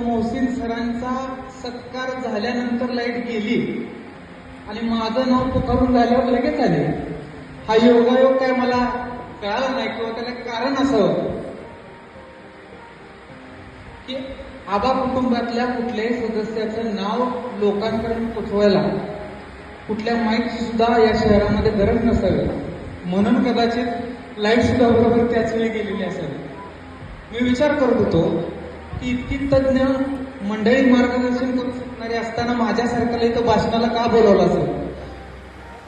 मोहसिन सरांचा सत्कार झाल्यानंतर लाइट गेली. आणि माझं नाव पुकारून झाल्यावर लगेच आले. हा योगायोग काय मला कळाला नाही किंवा त्याला कारण असं की आबा कुटुंबातल्या कुठल्याही सदस्याचं नाव लोकांपर्यंत पोचवायला कुठल्या माईकची सुद्धा या शहरामध्ये गरज नसावी. म्हणून कदाचित लाइट सुद्धा बरोबर त्याच वेळी गेलेली असावी. मी विचार करत होतो की इतकी तज्ज्ञ मंडळी मार्गदर्शन करू शकणारे असताना माझ्यासारख्याला इथं भाषणाला का बोलवलं असेल?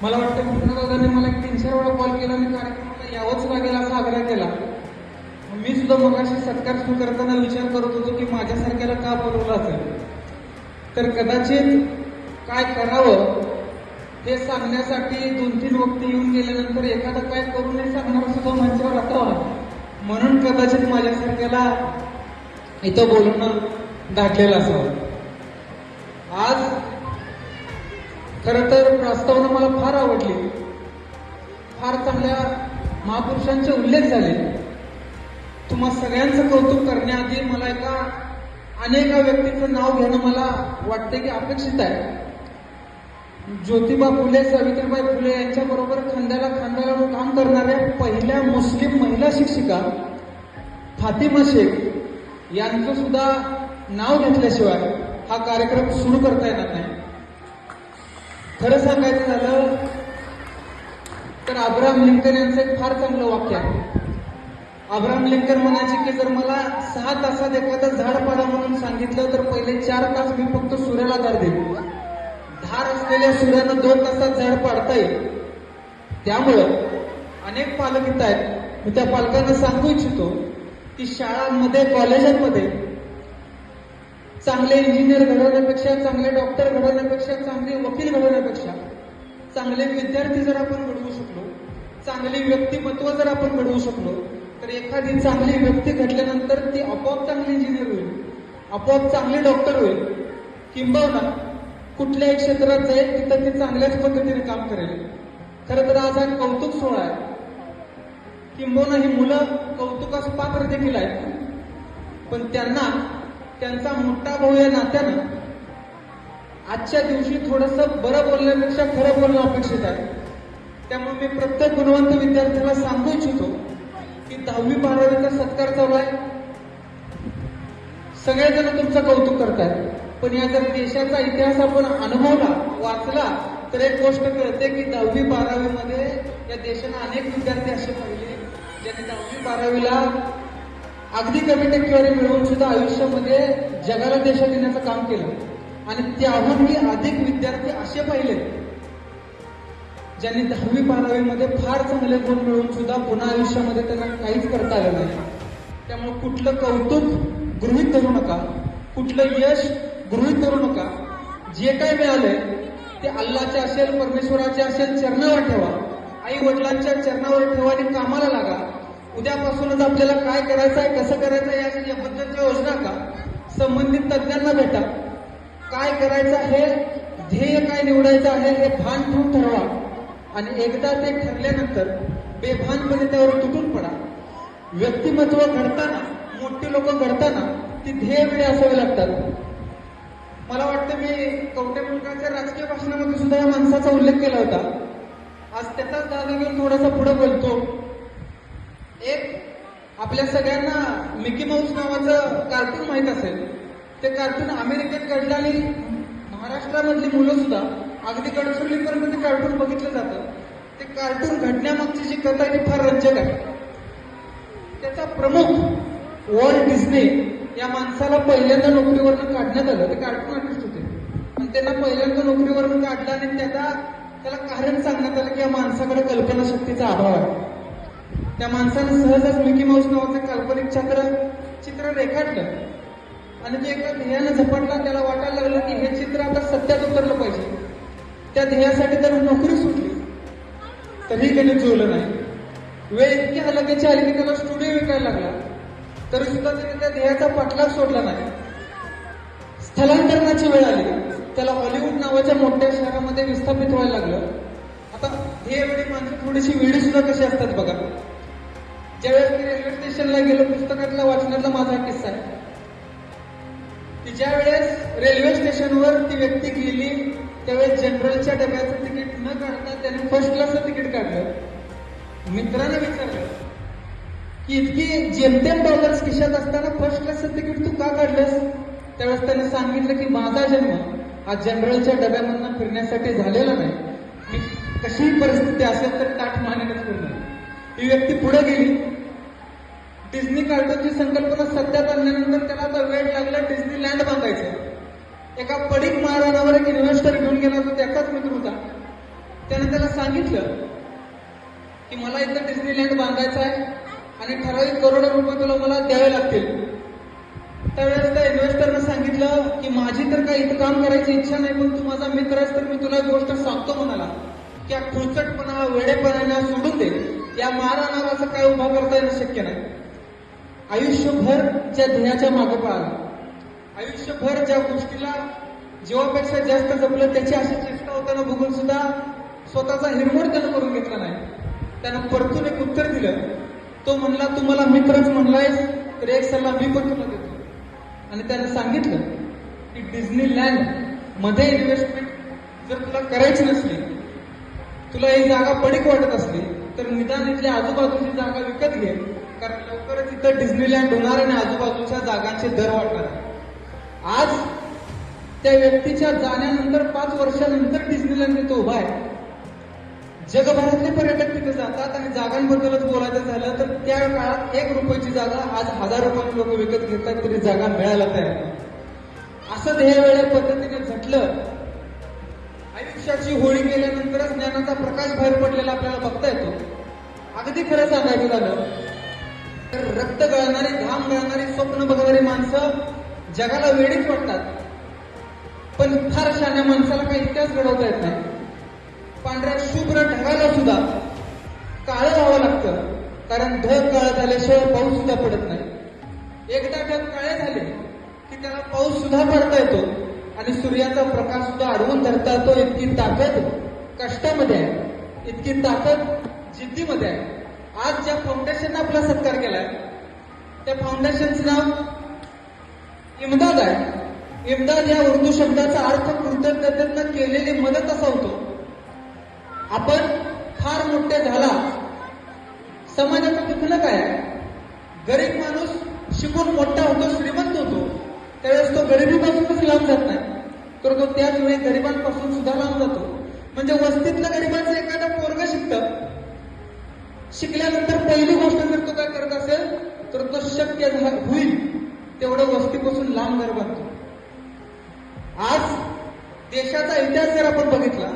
मला वाटतं कृष्णदादाने मला एक तीन चार वेळा कॉल केला आणि कार्यक्रमाला यावंच लागेल असा आग्रह केला. मी सुद्धा मगाशी सत्कार स्वीकारताना विचार करत होतो की माझ्यासारख्याला का बोलवलं असेल? तर कदाचित काय करावं हे सांगण्यासाठी दोन तीन वक्ती येऊन गेल्यानंतर एखादं काय करून हे सांगणार सुद्धा मंचावर असावा म्हणून कदाचित माझ्यासारख्याला इथं बोलून दाखलेलं असावं. आज खरं तर प्रस्तावना मला फार आवडली. फार चांगल्या महापुरुषांचे उल्लेख झाले. तुम्हा सगळ्यांचं कौतुक करण्याआधी मला एका अनेका व्यक्तीचं नाव घेणं मला वाटते की अपेक्षित आहे. ज्योतिबा फुले सावित्रीबाई फुले यांच्या बरोबर खांद्याला काम करणाऱ्या पहिल्या मुस्लिम महिला शिक्षिका फातिमा शेख यांचं सुद्धा नाव घेतल्याशिवाय हा कार्यक्रम सुरू करता येणार नाही. खरं सांगायचं झालं तर अब्राहम लिंकन यांचं एक फार चांगलं वाक्य आहे. अब्राहम लिंकन म्हणायचे की जर मला सहा तासात एखादं झाड पाडा म्हणून सांगितलं तर पहिले चार तास मी फक्त सूर्याला धार देईन. धार असलेल्या सूर्यानं दोन तासात झाड पाडता येईल. त्यामुळं अनेक पालक इथं आहेत. मी त्या पालकांना सांगू इच्छितो की शाळांमध्ये कॉलेजांमध्ये चांगले इंजिनियर घडवण्यापेक्षा चांगले डॉक्टर घडवण्यापेक्षा चांगले वकील घडवण्यापेक्षा चांगले विद्यार्थी जर आपण घडवू शकलो चांगले व्यक्तिमत्व जर आपण घडवू शकलो तर एखादी चांगली व्यक्ती घडल्यानंतर ती आपोआप चांगली इंजिनियर होईल आपोआप चांगले डॉक्टर होईल. किंबहुना कुठल्याही क्षेत्रात जाईल तिथं ती चांगल्याच पद्धतीने काम करेल. खरं तर आज हा कौतुक सोहळा आहे. किंबहुना ही मुलं कौतुकास पात्र देखील आहेत. पण त्यांना त्यांचा मोठा भाऊ या नात्यानं आजच्या दिवशी थोडस बरं बोलण्यापेक्षा खरं बोलणं अपेक्षित आहे. त्यामुळे मी प्रत्येक गुणवंत विद्यार्थ्याला सांगू इच्छितो की दहावी बारावीचा सत्कार चालू आहे. सगळेजण तुमचं कौतुक करतात पण या जर देशाचा इतिहास आपण अनुभवला वाचला तर एक गोष्ट कळते की दहावी बारावीमध्ये या देशानं अनेक विद्यार्थी असे पाहिले. ज्यांनी दहावी बारावीला अगदी कमी टक्केवारी मिळवून सुद्धा आयुष्यामध्ये जगाला देशात देण्याचं काम केलं. आणि त्याहूनही अधिक विद्यार्थी असे पाहिले ज्यांनी दहावी बारावीमध्ये फार चांगले गुण मिळवून सुद्धा पुन्हा आयुष्यामध्ये त्यांना काहीच करता आलं नाही. त्यामुळे कुठलं कौतुक गृहित धरू नका कुठलं यश गृहित धरू नका. जे काय मिळालंय ते अल्लाचे असेल परमेश्वराचे असेल चरणावर ठेवा. आई वडिलांच्या चरणावर ठेवा आणि कामाला लागा. उद्यापासूनच आपल्याला काय करायचं आहे कसं करायचं आहे या- याबद्दलच्या योजना का? संबंधित तज्ज्ञांना भेटा. काय करायचं आहे ध्येय काय निवडायचं आहे हे भान ठेवून ठरवा. आणि एकदा ते ठरल्यानंतर बेभानपणे त्यावर तुटून पडा. व्यक्तिमत्व घडताना मोठी लोक घडताना ती ध्येय वेळी असावे लागतात. मला वाटतं मी कवटे मुलगाच्या राजकीय भाषणामध्ये सुद्धा या माणसाचा उल्लेख केला होता. आज त्याचाच दादा घेऊन थोडासा पुढे बोलतो. एक आपल्या सगळ्यांना मिकी माऊस नावाचं कार्टून माहीत असेल. ते कार्टून अमेरिकेत घडलं आणि महाराष्ट्रामधली मुलं सुद्धा अगदी गडचिरोलीपर्यंत ते कार्टून बघितलं जातं. ते कार्टून घडण्यामागची जी कथा आहे ती फार रंजक आहे. त्याचा प्रमुख वॉल्ट डिस्ने या माणसाला पहिल्यांदा नोकरीवरनं काढण्यात आलं. ते कार्टून आर्टिस्ट होते. आणि त्यांना पहिल्यांदा नोकरीवरनं काढलं आणि त्याचा त्याला कारण सांगण्यात आलं की या माणसाकडे कल्पनाशक्तीचा अभाव आहे. त्या माणसानं सहजच मिकी माऊस नावाचं काल्पनिक चक्र चित्र रेखाटलं. आणि ते एका ध्येयानं झपटला त्याला वाटायला लागलं की हे चित्र आता सत्यात उतरलं पाहिजे. त्या ध्येयासाठी त्याला नोकरी सुटली. तरीही त्याने जुळलं नाही. वेळ इतकी हलकीची आली की त्याला स्टुडिओ विकायला लागला. तरी सुद्धा त्याने त्या ध्येयाचा पाठलाग सोडला नाही. स्थलांतरणाची वेळ आली. त्याला हॉलिवूड नावाच्या मोठ्या शहरामध्ये विस्थापित व्हायला लागलं. आता हे वेळी माणसं थोडीशी वेळी सुद्धा कशी असतात बघा. ज्यावेळेस मी रेल्वे स्टेशनला गेलो पुस्तकातला वाचण्यातला माझा किस्सा आहे. की ज्या वेळेस रेल्वे स्टेशनवर ती व्यक्ती गेली त्यावेळेस जनरलच्या डब्याचं तिकीट न काढता त्याने फर्स्ट क्लासचं तिकीट काढलं. मित्राने विचारलं की इतकी जेमतेम डॉलर्स खिशात असताना फर्स्ट क्लासचं तिकीट तू का काढलंस? त्यावेळेस त्याने सांगितलं की माझा जन्म हा जनरलच्या डब्यामधनं फिरण्यासाठी झालेला नाही. मी कशीही परिस्थिती असेल तर ताठ मानेनच फिरणार ही व्यक्ती पुढे गेली. डिझनी कार्टूनची संकल्पना सध्यात आणल्यानंतर त्याला आता वेळ लागला डिझनी लँड बांधायचं. एका पडीक महाराणावर एक इन्व्हेस्टर घेऊन गेला तो त्याचाच मित्र होता. त्याने त्याला सांगितलं की मला इथं डिस्नी लँड बांधायचं आहे आणि ठराविक करोडो रुपये तुला मला द्यावे लागतील. त्यावेळेस त्या इन्व्हेस्टरनं सांगितलं की माझी तर काही इथं काम करायची इच्छा नाही पण तू माझा मित्र आहेस तर मी तुला एक गोष्ट सांगतो म्हणाला. की हा खुळचटपणा वेडेपणा सोडून दे. या मारा असं काय उभा करता येणं शक्य नाही. आयुष्यभर ज्या ध्येयाच्या मागे पळाला. आयुष्यभर ज्या गोष्टीला जीवापेक्षा जास्त जपलं त्याची अशी चेष्टा होताना बघून सुद्धा स्वतःचा हिरमोड त्यानं करून घेतला नाही. त्यानं परतून एक उत्तर दिलं. तो म्हणला तुम्हाला मित्रच म्हणलायस तर एक सल्ला मी पण तुला देतो. आणि त्यानं सांगितलं की डिझनी मध्ये इन्व्हेस्टमेंट जर तुला करायची नसली तुला ही जागा पडीक वाटत असली तर निदान इथली आजूबाजूची जागा विकत घे. कारण लवकरच इथं डिझनीलँड होणार आणि आजूबाजूच्या जागांचे दर वाढणार. आज त्या व्यक्तीच्या जाण्यानंतर पाच वर्षानंतर डिझनीलँड तिथं उभा आहे. जगभरातले पर्यटक तिथे जातात आणि जागांबद्दलच बोलायचं झालं तर त्या काळात एक रुपयाची जागा आज हजार रुपयाने लोक विकत घेतात तरी जागा मिळायला तयार असं ध्येयवेळ्या पद्धतीने झटलं आयुष्याची होळी गेल्यानंतरच ज्ञानाचा प्रकाश बाहेर पडलेला आपल्याला बघता येतो. अगदी खरं सांगायचं झालं तर रक्त गळणारी घाम गळणारी स्वप्न बघणारी माणसं जगाला वेळीच वाटतात. पण फार शान्या माणसाला काही इतिहास घडवता येत नाही. पांढऱ्या शुभ्र ढगाला सुद्धा काळं व्हावं लागतं. कारण ढग काळं झाल्याशिवाय पाऊस सुद्धा पडत नाही. एकदा ढग काळे झाले की त्याला पाऊस सुद्धा पडता येतो. आणि सूर्याचा प्रकाश सुद्धा अडवून धरता येतो. इतकी ताकद कष्टामध्ये आहे. इतकी ताकद जिद्दीमध्ये आहे. आज ज्या फाउंडेशननं आपला सत्कार केलाय त्या फाउंडेशनचं नाव इमदाद आहे. इमदाद या उर्दू शब्दाचा अर्थ कृतज्ञतेनं केलेली मदत असा होतो. आपण फार मोठे झाला. समाजाचं दुखणं काय? गरीब माणूस शिकून मोठा होतो श्रीमंत होतो. त्यावेळेस तो गरिबीपासूनच लांब जात नाही. तर तो त्याच वेळी गरिबांपासून सुद्धा लांब जातो. म्हणजे वस्तीतल्या गरिबांचं एखादं पोरग शिकतं. शिकल्यानंतर पहिली गोष्ट जर तो काय करत असेल तर तो शक्य होईल. तेवढं वस्तीपासून लांब घर बांधतो. आज देशाचा इतिहास जर आपण बघितला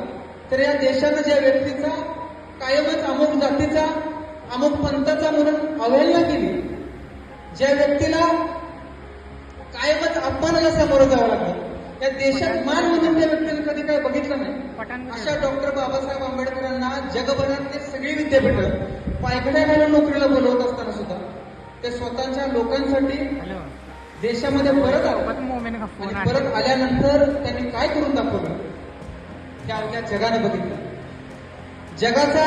तर या देशानं ज्या व्यक्तीचा कायमच अमुक जातीचा अमुक पंथाचा म्हणून अवहेलना केली. ज्या व्यक्तीला कायमच अपमानाला सामोरं जावं लागलं या देशात मान म्हणून त्या व्यक्तीने कधी काय बघितलं नाही. अशा डॉक्टर बाबासाहेब आंबेडकरांना जगभरातले सगळी विद्यापीठ पायघड्या घालून नोकरीला बोलवत असताना सुद्धा ते स्वतःच्या लोकांसाठी देशामध्ये परत आले. परत आल्यानंतर त्यांनी काय करून दाखवलं? हे अवघ्या जगाने बघितलं. जगाचा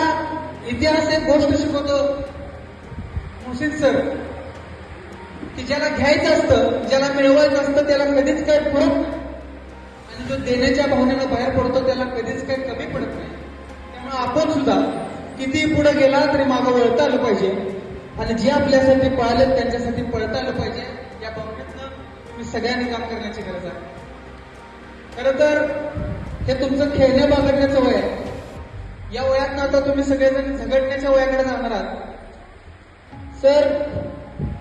इतिहास एक गोष्ट शिकवतो. मुशीद सर की ज्याला घ्यायचं असतं ज्याला मिळवायचं असतं त्याला कधीच काय पुरत नाही. आणि जो देण्याच्या भावनेनं बाहेर पडतो त्याला कधीच काही कमी पडत नाही. त्यामुळे आपण सुद्धा किती पुढे गेला तरी मागं वळता आलं पाहिजे. आणि जे आपल्यासाठी पळाले त्यांच्यासाठी पळता आलं पाहिजे. या भावनेतनं तुम्ही सगळ्यांनी काम करण्याची गरज आहे. खरं तर हे तुमचं खेळण्या बागडण्याचं वय आहे. या वयात आता तुम्ही सगळेजण झगडण्याच्या वयाकडे जाणार आहात. सर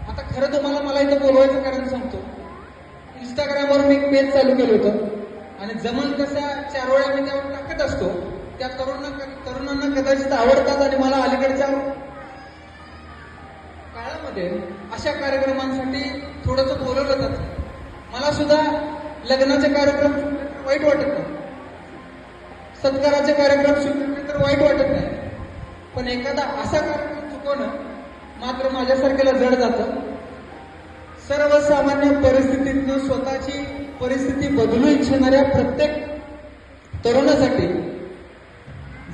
आता खरं तुम्हाला मला इथं बोलवायचं कारण सांगतो. इंस्टाग्रामवर मी एक पेज चालू केलं होतं. आणि जमल तसा चार वेळा मी त्यावर टाकत असतो. त्या तरुणा तरुणांना कदाचित आवडतात आणि मला अलीकडच्या काळामध्ये अशा कार्यक्रमांसाठी थोडंसं बोलवलं जातं. मला सुद्धा लग्नाचे कार्यक्रम वाईट वाटत नाही. सत्काराचे कार्यक्रम सुटले वाईट वाटत नाही. पण एखादा असा कार्यक्रम चुकवणं मात्र माझ्यासारख्याला जड जातं. सर्वसामान्य परिस्थितीतनं स्वतःची परिस्थिती बदलू इच्छिणाऱ्या प्रत्येक तरुणासाठी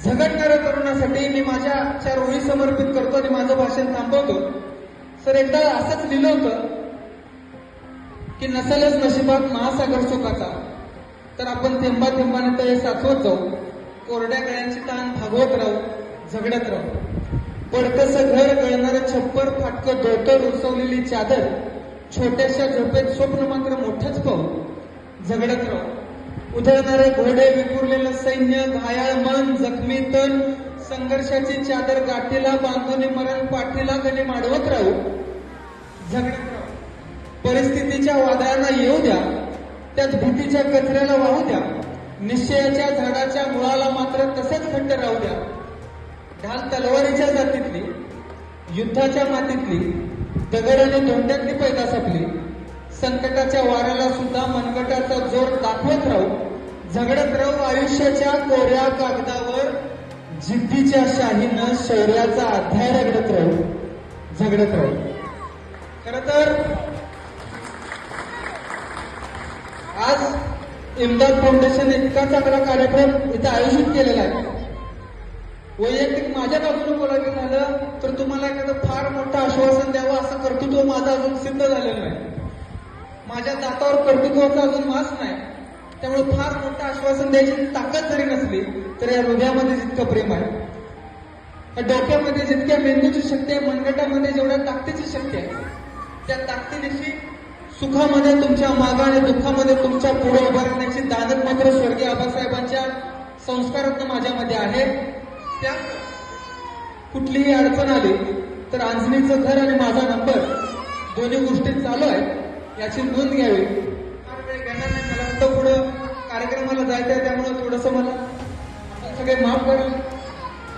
झगडणाऱ्या तरुणासाठी मी माझ्या चार ओळी समर्पित करतो आणि माझं भाषण थांबवतो. सर एकदा असंच लिहिलं होतं की नसेलच नशिबात महासागर चुकाचा तर आपण थेंबा थेंबाने हे साचवत जाऊ. कोरड्या गळ्यांची ताण भागवत राहू झगडत राहू. पडकस घर गळणारं छप्पर फाटकं धोतर उसवलेली चादर छोट्याशा झोपेत स्वप्न मात्र मोठंच पाहू झगडत राहू. उधळणारे घोडे विखुरलेलं सैन्य घायाळ मन जखमी तण संघर्षाची चादर गाठीला बांधून मरण पाठीला गणी माडवत राहू झगडत राहू. परिस्थितीच्या वादळांना येऊ द्या त्यात भीतीच्या कचऱ्याला वाहू द्या. निश्चयाच्या झाडाच्या मुळाला मात्र तसंच घट्ट राहू द्या. ढाल तलवारीच्या जातीतली युद्धाच्या मातीतली दगड आणि धोंड्यातली पैदा सापली संकटाच्या वाऱ्याला सुद्धा मनगटाचा जोर दाखवत राहू झगडत राहू आयुष्याच्या कोऱ्या कागदावर जिद्दीच्या शाहीनं शौर्याचा अध्याय रगडत राहू झगडत राहू. खर तर आज इमदाद फाउंडेशन इतका चांगला कार्यक्रम इथं आयोजित केलेला आहे. वैयक्तिक माझ्या बाजूने बोलायचं झालं तर तुम्हाला एखादं फार मोठं आश्वासन द्यावं असं कर्तृत्व माझं अजून सिद्ध झालेलं नाही. माझ्या दातावर कर्तृत्वाचा अजून मास नाही. त्यामुळे फार मोठं आश्वासन द्यायची ताकद जरी नसली तर या हृदयामध्ये जितकं प्रेम आहे डोक्यामध्ये जितक्या मेंदूची शक्ती आहे मनगटामध्ये जेवढ्या ताकदीची शक्ती आहे त्या ताकदीनिशी सुखामध्ये तुमच्या मागा आणि दुःखामध्ये तुमच्यापुढे उभं राहण्याची दानत मात्र स्वर्गीय आबासाहेबांच्या संस्कारात माझ्यामध्ये आहे. त्या कुठलीही अडचण आली तर अंजनीचं घर आणि माझा नंबर दोन्ही गोष्टी चालू आहेत याची नोंद घ्यावी. फार वेळ घेणार नाही मला फक्त पुढं कार्यक्रमाला जायचं आहे त्यामुळे थोडंसं मला आपण सगळे माफ कराल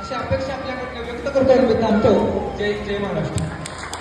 अशी अपेक्षा आपल्याकडनं व्यक्त करतो मी थांबतो जय जय महाराष्ट्र.